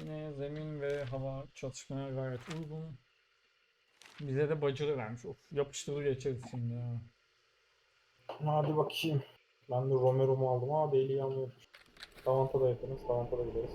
Yine zemin ve hava çatışmaya gayet uygun. Bize de bacırı vermiş. Of yapıştırır geçeriz şimdi ya. Hadi bakayım. Ben de Romero'mu aldım ama Bailey'i almıyorum. Davant'a da yakınız. Davant'a da gideriz.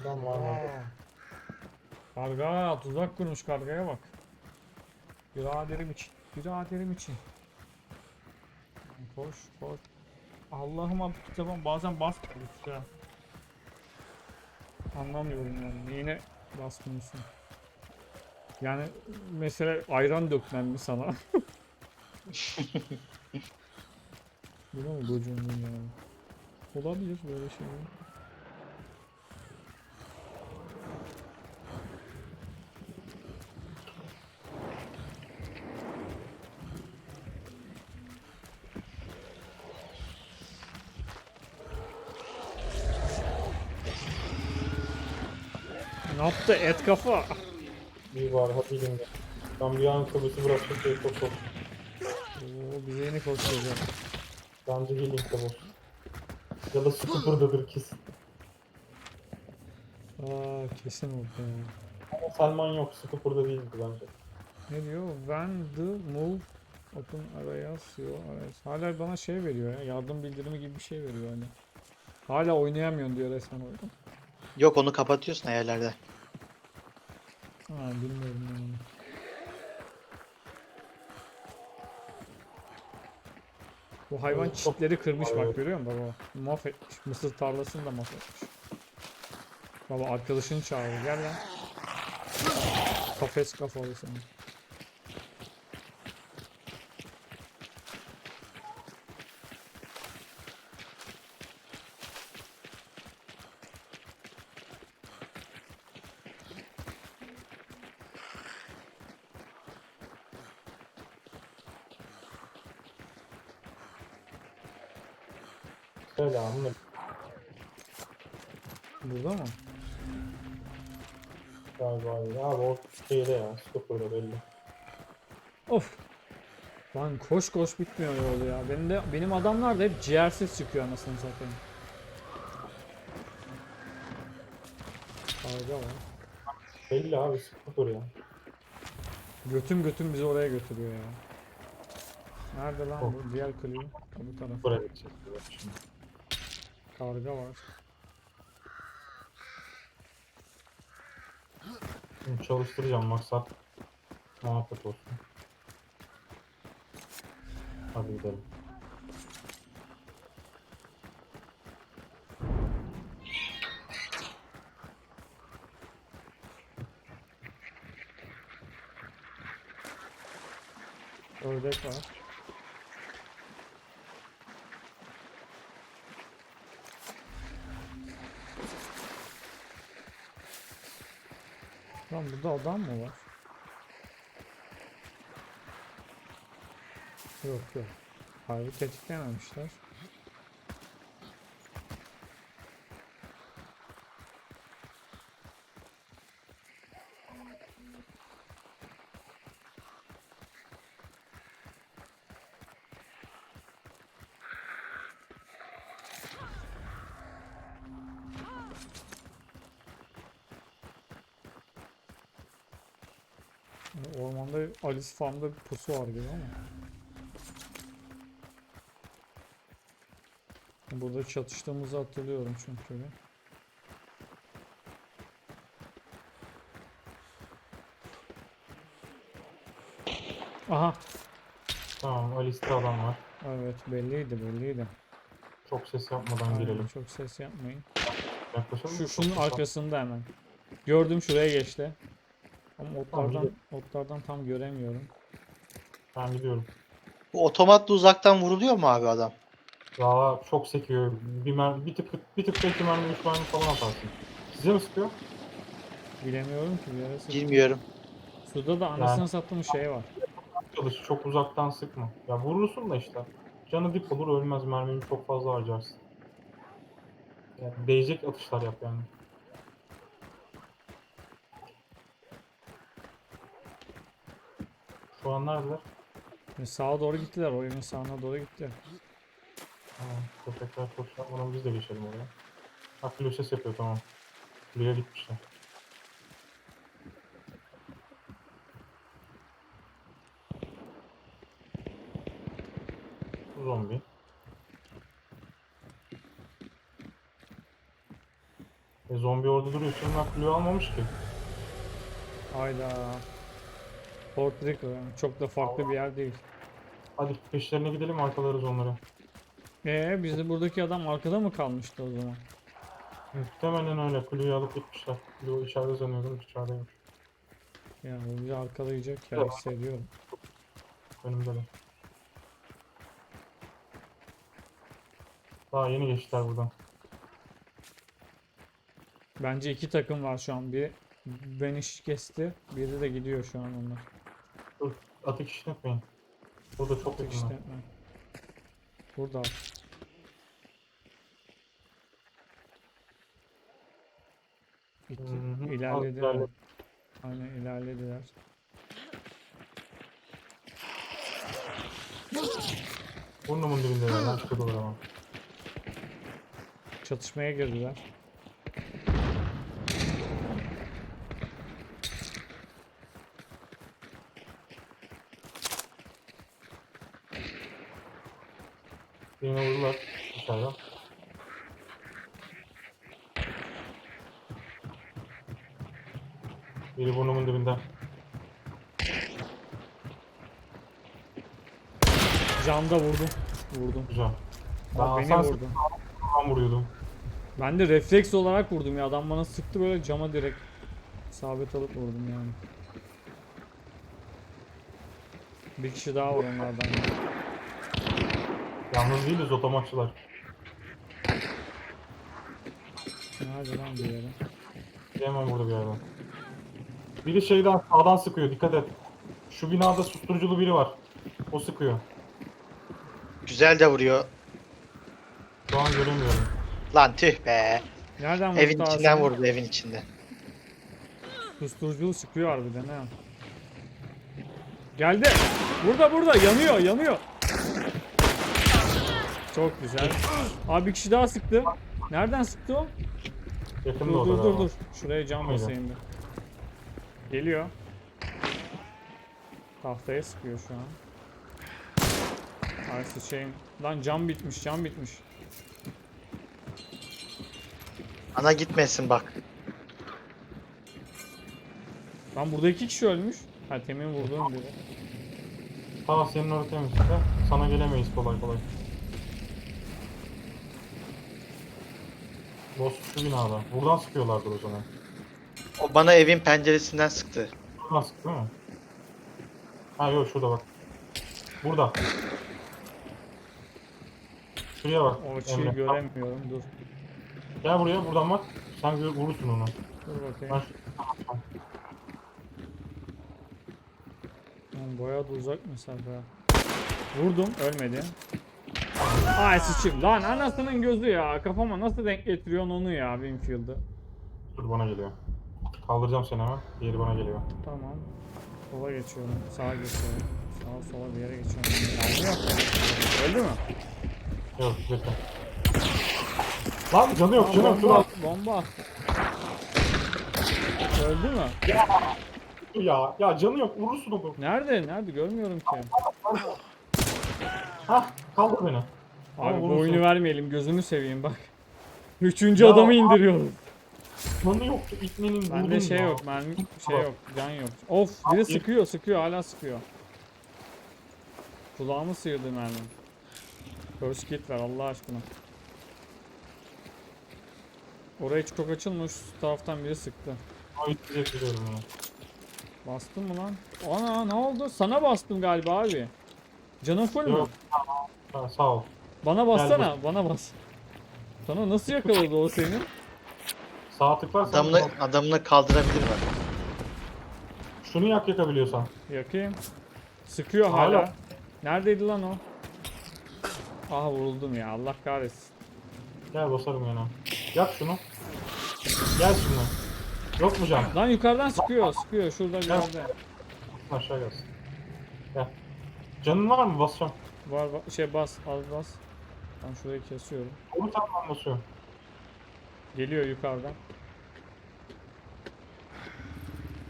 Adam var mı? Aa. Karga tuzak kurmuş kargaya bak. Biraderim için. Biraderim için. Koş koş. Allah'ım abi kitabım bazen bas ya. Anlamıyorum yani. Neyine basmıyorsun? Yani mesela ayran dökmem mi sana? Bu ne oldu hocam yani? Olabilir böyle şeyler. Ne yaptı et kafa? İyi var hadi gidin. Ben bir an otobüsü bıraktım şey çok çok. Oo bize yeni koşacak. Bence de bu. Ya da Scooper'dadır kesin. Aa kesin oldu ya. Ama Selman yok. Scooper'da değildi bence. Ne diyor? When the move open areas your areas. Hala bana şey veriyor ya. Yardım bildirimi gibi bir şey veriyor hani. Hala oynayamıyorsun diyor resmen oyunu. Yok onu kapatıyorsun ayarlarda. Ha bilmiyorum yani. Bu hayvan çitleri kırmış bak görüyor musun baba? Mahvetmiş. Mısır tarlasını da mahvetmiş. Baba arkadaşını çağırdı gel lan. Kafes kafalı seni. Selamın Burada mı? galiba öyle. Abi o şeyde ya. Scooper'da belli. Of. Lan koş koş bitmiyor yol ya. Benim de benim adamlar da hep ciğersiz çıkıyor anasını satayım. Karga var. Belli abi Scooper ya. Götüm götüm bizi oraya götürüyor ya. Nerede lan Oh. bu? Diğer kliği. Bu taraf. Buraya gideceğiz. Karga var. Şimdi çalıştıracağım maksat. Muhabbet olsun. Hadi gidelim. Ördek var. Lan burada adam mı var? Yok yok. Hayır tetiklememişler. Ormanda Alice Farm'da bir pusu var gibi ama. Burada çatıştığımızı hatırlıyorum çünkü. Aha. Tamam Alice'de adam var. Evet belliydi belliydi. Çok ses yapmadan Aynen, girelim. çok ses yapmayın. Yaklaşalım Şu şunun arkasında hemen. Gördüm şuraya geçti. Ama otlardan otlardan tam göremiyorum. Ben gidiyorum. Bu otomatla uzaktan vuruluyor mu abi adam? Valla çok sekiyor. Bir, mer bir tık bir tık iki mermi üç mermi falan atarsın. Size mi sıkıyor? Bilemiyorum ki bir Bilmiyorum. Suda da anasını sattığım şey var. Çalış çok uzaktan sıkma. Ya vurursun da işte. Canı dip olur ölmez mermini çok fazla harcarsın. Yani değecek atışlar yap yani. Şu an neredeler? E, sağa doğru gittiler. O evin sağına doğru gittiler. Ha, köpekler koş yapmadan biz de geçelim oraya. Ha filo ses yapıyor tamam. Filoya gitmişler. Zombi. E zombi orada duruyor. Şimdi ben filo almamış ki. Hayda. Fort Rico yani. Çok da farklı bir yer değil. Hadi peşlerine gidelim arkalarız onları. Ee bizde buradaki adam arkada mı kalmıştı o zaman? Muhtemelen öyle. Filoyu alıp gitmişler. Filo içeride sanıyordum. içerideymiş. Ya o bizi arkalayacak ya hissediyorum. Önümde de. Daha yeni geçtiler buradan. Bence iki takım var şu an. Bir beni kesti. Biri de gidiyor şu an onlar. Dur, ateş işletmeyin. Burada çok işte. ha. Burada. Gitti. Hı hı, az İlerlediler. ilerledi. Aynen ilerlediler. Burnumun dibinde lan çıkıyorlar ama. Çatışmaya girdiler. Birine vurdular dışarıdan. Biri burnumun dibinde. Camda vurdum. Vurdum. Güzel. Ben Ama beni vurdu. sıkıntı vuruyordum. Ben de refleks olarak vurdum ya. Adam bana sıktı böyle cama direkt sabit alıp vurdum yani. Bir kişi daha var onlardan. Yalnız değiliz otomatçılar. Nerede lan bir yere? Hemen burada bir yerden. Biri şeyden sağdan sıkıyor dikkat et. Şu binada susturuculu biri var. O sıkıyor. Güzel de vuruyor. Şu an göremiyorum. Lan tüh be. Nereden vurdu Evin içinden vurdu evin içinde. Susturuculu sıkıyor harbiden ha. Geldi. Burada burada yanıyor yanıyor. Çok güzel. Abi bir kişi daha sıktı. Nereden sıktı o? Yakında Dur dur dur dur. Şuraya cam basayım bir. Geliyor. Tahtaya sıkıyor şu an. Ay sıçayım. Lan cam bitmiş cam bitmiş. Ana gitmesin bak. Lan burada iki kişi ölmüş. Ha temin vurduğum biri. Tamam senin temiz de sana gelemeyiz kolay kolay. Şu binada. Buradan sıkıyorlardır o zaman. O bana evin penceresinden sıktı. Buradan sıktı değil mi? Ha yok şurada bak. Burada. Şuraya bak. O açıyı Emre. göremiyorum. Dur. Gel buraya buradan bak. Sen gör, vurursun onu. Dur Ben bakayım. şu- Lan bayağı da uzak mesafe. ha. Vurdum ölmedi. Ay sıçayım. Lan anasının gözü ya. Kafama nasıl denk getiriyorsun onu ya Winfield'ı. Dur bana geliyor. Kaldıracağım seni hemen. Diğeri bana geliyor. Tamam. Sola geçiyorum. Sağa geçiyorum. Sağa sola bir yere geçiyorum. Almıyor. Öldü mü? Yok bekle. Lan canı yok canı yok. Dur bomba, al. bomba. Öldü mü? Ya ya canı yok vurursun onu. Nerede? Nerede? Görmüyorum ki. Hah kaldır beni. Abi bu oyunu vermeyelim. Gözünü seveyim bak. Üçüncü Ya adamı abi. indiriyoruz. Canı yok. İtmenin Bende vurdun şey ya. yok. Mermi şey yok. Can yok. Of biri Abi. sıkıyor sıkıyor hala sıkıyor. Kulağımı sıyırdı mermi. First kit ver Allah aşkına. Orayı çok açılmış. Şu taraftan biri sıktı. Ay, size biliyorum ya. Bastın mı lan? Ana ne oldu? Sana bastım galiba abi. Canın full mü? Yok. Ha, sağ ol. Bana bassana. Bana bas. Sana nasıl yakaladı o seni? Sağ tıklarsan Adamını, adamını kaldırabilir mi? şunu yak yakabiliyorsan. Yakayım. Sıkıyor Hala. hala. Neredeydi lan o? Ah vuruldum ya Allah kahretsin. Gel basarım yana. Yak şunu. Gel şimdi. Yok mu can? Lan yukarıdan sıkıyor sıkıyor şurada bir yerde. Aşağı gelsin. Gel. Canın var mı? Basacağım. Var var- şey bas al bas. Ben şurayı kesiyorum. Tamam basıyorum. Geliyor yukarıdan.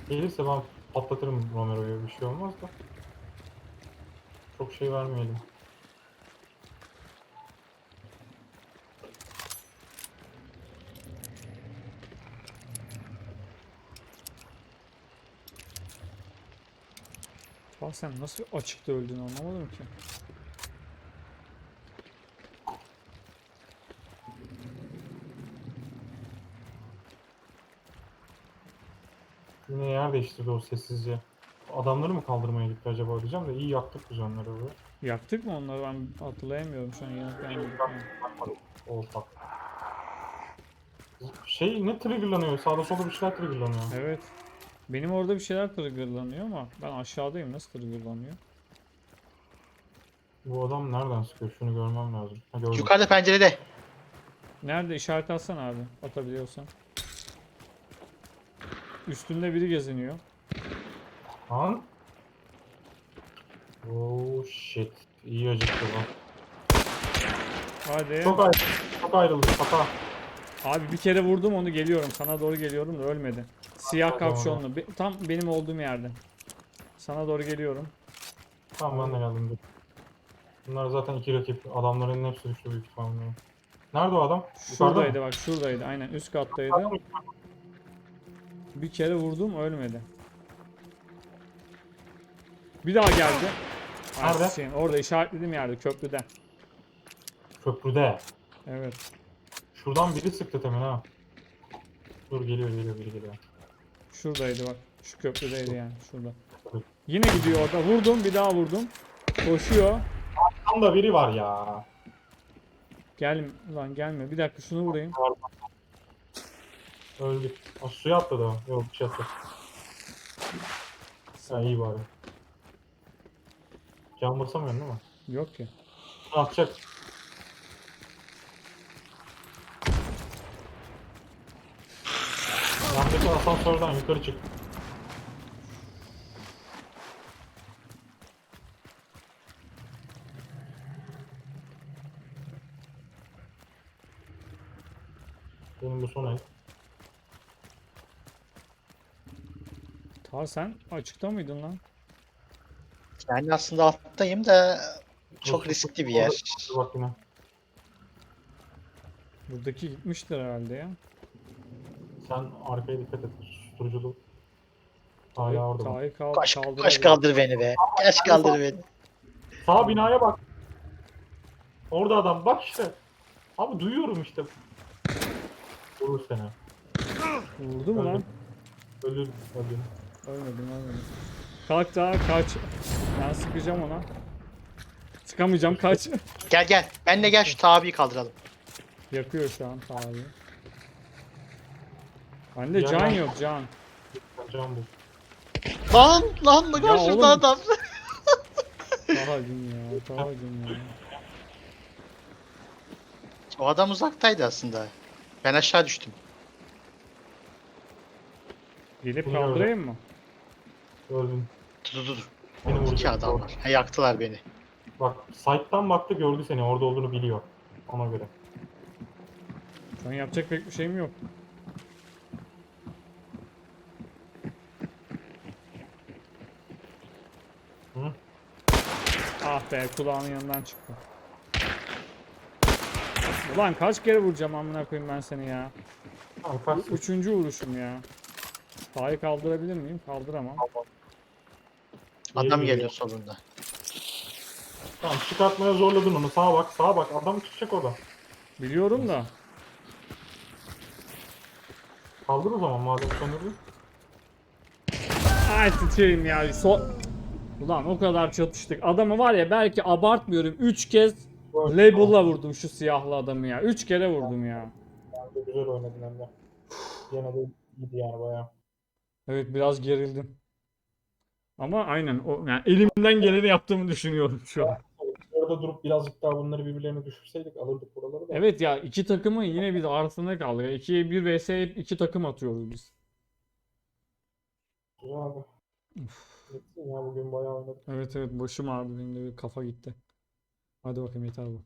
Gelirse ben patlatırım Romero'yu. Bir şey olmaz da. Çok şey vermeyelim. Bak sen nasıl açıkta öldün anlamadım ki. Yine yer değiştirdi o sessizce. Adamları mı kaldırmaya gitti acaba diyeceğim de iyi yaktık biz onları böyle. Yaktık mı onları ben hatırlayamıyorum şu an yanıp yanmadık yani. Oğuz bak. Şey ne triggerlanıyor? Sağda solda bir şeyler triggerlanıyor. Evet. Benim orada bir şeyler triggerlanıyor ama ben aşağıdayım nasıl triggerlanıyor? Bu adam nereden sıkıyor? Şunu görmem lazım. Ha, gördüm. Yukarıda pencerede. Nerede işaret atsana abi atabiliyorsan. Üstünde biri geziniyor. Lan. Oh shit. İyi acıktı lan. Hadi. Çok ayrıldı. Çok ayrıldı. Hata. Abi bir kere vurdum onu geliyorum. Sana doğru geliyorum da ölmedi. Siyah kapşonlu. Be- Tam benim olduğum yerde. Sana doğru geliyorum. Tamam ben de geldim. dur. Bunlar zaten iki rakip. Adamların hepsi düştü büyük ihtimalle. Nerede o adam? Yukarıda mı? Şuradaydı bak şuradaydı. Aynen üst kattaydı. Bir kere vurdum ölmedi. Bir daha geldi. Ay, Nerede? şeyin, orada işaretlediğim yerde köprüde. Köprüde. Evet. Şuradan biri sıktı temin ha. Dur geliyor geliyor biri geliyor. Şuradaydı bak. Şu köprüdeydi yani şurada. Yine gidiyor orada. Vurdum bir daha vurdum. Koşuyor. Tam da biri var ya. Gel lan gelme. Bir dakika şunu vurayım. Öldük. O suya atladı o. Yok bir şey atladı. Ha iyi bari. Can basamıyorsun değil mi? Yok ki. Bunu atacak. Yandaki asansörden yukarı çık. Benim bu son el. Ta sen açıkta mıydın lan? Yani aslında alttayım da çok riskli bir yer. Dur. Buradaki gitmiştir herhalde ya. Sen arkaya dikkat et. Susturuculu. Hala orada. bak. Tahir kal Koş, kaldırabilir. koş kaldır beni be. Koş kaldır beni. Sağ binaya bak. Orada adam. Bak işte. Abi duyuyorum işte. Vurur seni. Vurdu mu lan? Öldüm. Öldüm. Öldüm. Ölmedim ölmedim. Kalk daha kaç. Ben sıkacağım ona. Sıkamayacağım kaç. Gel gel. Benle gel şu tabiyi kaldıralım. Yakıyor şu an Tahir'i. Bende can ben- yok can. Can bu. Lan lan da Ya karşımda oğlum. adam. Tahacım ya Tahacım ya. O adam uzaktaydı aslında. Ben aşağı düştüm. Gelip kaldırayım mı? Öldüm. Dur dur dur. Beni Orada iki adam var. Ha, yaktılar beni. Bak site'tan baktı gördü seni. Orada olduğunu biliyor. Ona göre. Şu an yapacak pek bir şeyim yok. Hı? Ah be kulağının yanından çıktı. Ulan kaç kere vuracağım amına koyayım ben seni ya. Tamam Bu üçüncü vuruşum ya. Taha'yı kaldırabilir miyim? Kaldıramam. Adam Geliyor. solunda. Tamam çıkartmaya zorladın onu. Sağa bak. Sağa bak. Adam çıkacak orada. Biliyorum da. Kaldır o zaman madem söndürdün. Ay sıçayım ya. So Ulan o kadar çatıştık. Adamı var ya belki abartmıyorum 3 kez label'la vurdum şu siyahlı adamı ya. 3 kere vurdum ya. Bence güzel oynadın hem de. Gene de iyiydi yani bayağı. Evet biraz gerildim. Ama aynen o yani elimden geleni yaptığımı düşünüyorum şu an. Orada durup birazcık daha bunları birbirlerine düşürseydik alırdık buraları da. Evet ya iki takımın yine biz arasında kaldık. 2'ye 1 vs hep iki takım atıyoruz biz. Güzel abi. Gitsin ya bugün bayağı oynadık. Evet evet başım ağrıdı benim de bir kafa gitti. Hadi bakayım yeter bu.